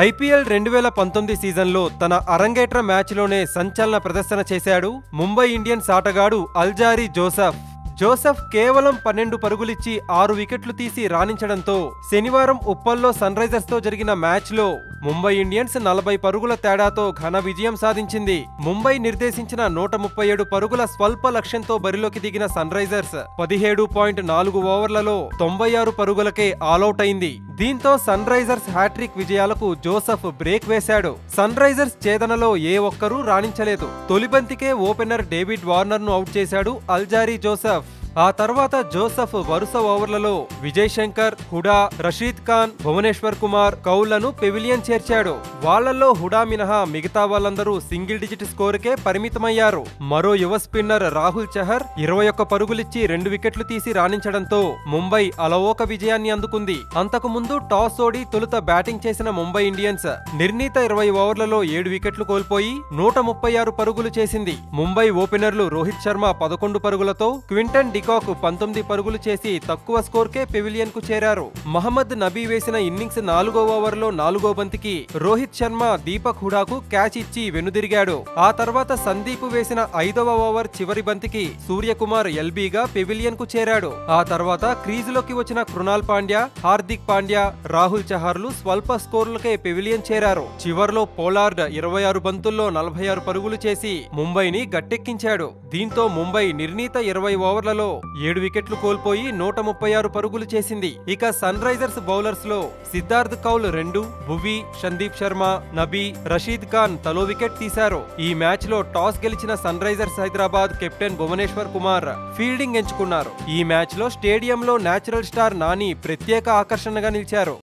IPL రెండు వేల పంతొమ్మిది సీజన్లో తన అరంగేట్ర మ్యాచ్లోనే సంచలన ప్రదర్శన చేశాడు ముంబై ఇండియన్స్ ఆటగాడు అల్జారీ జోసఫ్. జోసెఫ్ కేవలం పన్నెండు పరుగులిచ్చి ఆరు వికెట్లు తీసి రాణించడంతో శనివారం ఉప్పల్లో సన్ రైజర్స్తో జరిగిన మ్యాచ్లో ముంబై ఇండియన్స్ నలభై పరుగుల తేడాతో ఘన విజయం సాధించింది. ముంబై నిర్దేశించిన నూట ముప్పై ఏడు పరుగుల స్వల్ప లక్ష్యంతో బరిలోకి దిగిన సన్ రైజర్స్ పదిహేడు పాయింట్ నాలుగు ఓవర్లలో తొంభై ఆరు పరుగులకే ఆలౌట్ అయింది. దీంతో సన్ రైజర్స్ హ్యాట్రిక్ విజయాలకు జోసఫ్ బ్రేక్ వేశాడు. సన్ రైజర్స్ ఛేదనలో ఏ ఒక్కరూ రాణించలేదు. తొలిబంతికే ఓపెనర్ డేవిడ్ వార్నర్ను అవుట్ చేశాడు అల్జారీ జోసఫ్. ఆ తర్వాత జోసఫ్ వరుస ఓవర్లలో విజయ్ శంకర్ హుడా రషీద్ ఖాన్ భువనేశ్వర్ కుమార్ కౌళ్ళను పెవిలియన్ చేర్చాడు. వాళ్ళలో హుడా మినహా మిగతా వాళ్ళందరూ సింగిల్ డిజిట్ స్కోరుకే పరిమితమయ్యారు. మరో యువ స్పిన్నర్ రాహుల్ చహర్ ఇరవై ఒక్క పరుగులిచ్చి రెండు వికెట్లు తీసి రాణించడంతో ముంబై అలవోక విజయాన్ని అందుకుంది. అంతకుముందు టాస్ ఓడి తొలుత బ్యాటింగ్ చేసిన ముంబై ఇండియన్స్ నిర్ణీత ఇరవై ఓవర్లలో ఏడు వికెట్లు కోల్పోయి నూట ముప్పై ఆరు పరుగులు చేసింది. ముంబై ఓపెనర్లు రోహిత్ శర్మ పదకొండు పరుగులతో క్వింటన్ డి పీకాక్ పంతొమ్మిది పరుగులు చేసి తక్కువ స్కోర్కే పెవిలియన్కు చేరారు. మహమ్మద్ నబీ వేసిన ఇన్నింగ్స్ నాలుగో ఓవర్లో నాలుగో బంతికి రోహిత్ శర్మ దీపక్ హుడాకు క్యాచ్ ఇచ్చి వెనుదిరిగాడు. ఆ తర్వాత సందీప్ వేసిన ఐదవ ఓవర్ చివరి బంతికి సూర్యకుమార్ ఎల్బీగా పెవిలియన్కు చేరాడు. ఆ తర్వాత క్రీజులోకి వచ్చిన కృణాల్ పాండ్యా హార్దిక్ పాండ్యా రాహుల్ చహార్లు స్వల్ప స్కోర్లకే పెవిలియన్ చేరారు. చివర్లో పోలార్డ్ ఇరవై ఆరు బంతుల్లో నలభై ఆరు పరుగులు చేసి ముంబైని గట్టెక్కించాడు. దీంతో ముంబై నిర్ణీత ఇరవై ఓవర్లలో ఏడు వికెట్లు కోల్పోయి నూట ముప్పై ఆరు పరుగులు చేసింది. ఇక సన్ రైజర్స్ బౌలర్స్లో సిద్ధార్థ్ కౌల్ రెండు భువి సందీప్ శర్మ నబీ రషీద్ ఖాన్ తలో వికెట్ తీశారు. ఈ మ్యాచ్లో టాస్ గెలిచిన sun Risers Hyderabad captain Bhuvneshwar Kumar fielding ఎంచుకున్నారు. ఈ మ్యాచ్లో స్టేడియంలో నేచురల్ స్టార్ నాని ప్రత్యేక ఆకర్షణగా నిలిచారు.